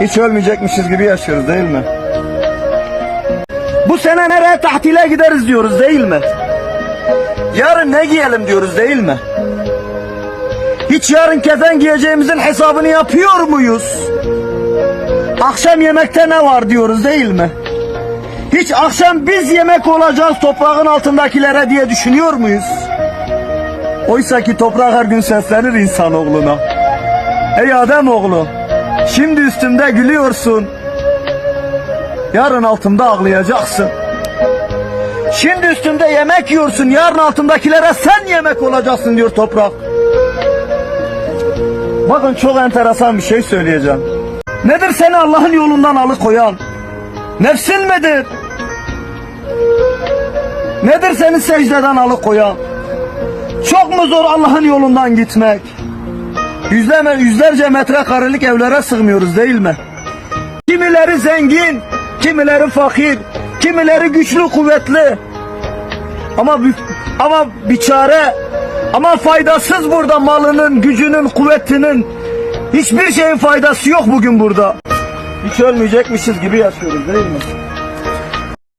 Hiç ölmeyecekmişiz gibi yaşıyoruz değil mi? Bu sene nereye tahtile gideriz diyoruz değil mi? Yarın ne giyelim diyoruz değil mi? Hiç yarın kefen giyeceğimizin hesabını yapıyor muyuz? Akşam yemekte ne var diyoruz değil mi? Hiç akşam biz yemek olacağız toprağın altındakilere diye düşünüyor muyuz? Oysa ki toprak her gün seslenir insanoğluna. Ey Adem oğlu, şimdi üstümde gülüyorsun. Yarın altımda ağlayacaksın. Şimdi üstümde yemek yiyorsun, yarın altımdakilere sen yemek olacaksın diyor toprak. Bakın çok enteresan bir şey söyleyeceğim. Nedir seni Allah'ın yolundan alıkoyan? Nefsin midir? Nedir seni secdeden alıkoyan? Çok mu zor Allah'ın yolundan gitmek? Yüzleme, yüzlerce metrekarelik evlere sığmıyoruz değil mi? Kimileri zengin, kimileri fakir, kimileri güçlü kuvvetli. Ama bir, ama biçare, ama faydasız burada malının, gücünün, kuvvetinin. Hiçbir şeyin faydası yok bugün burada. Hiç ölmeyecekmişiz gibi yaşıyoruz değil mi?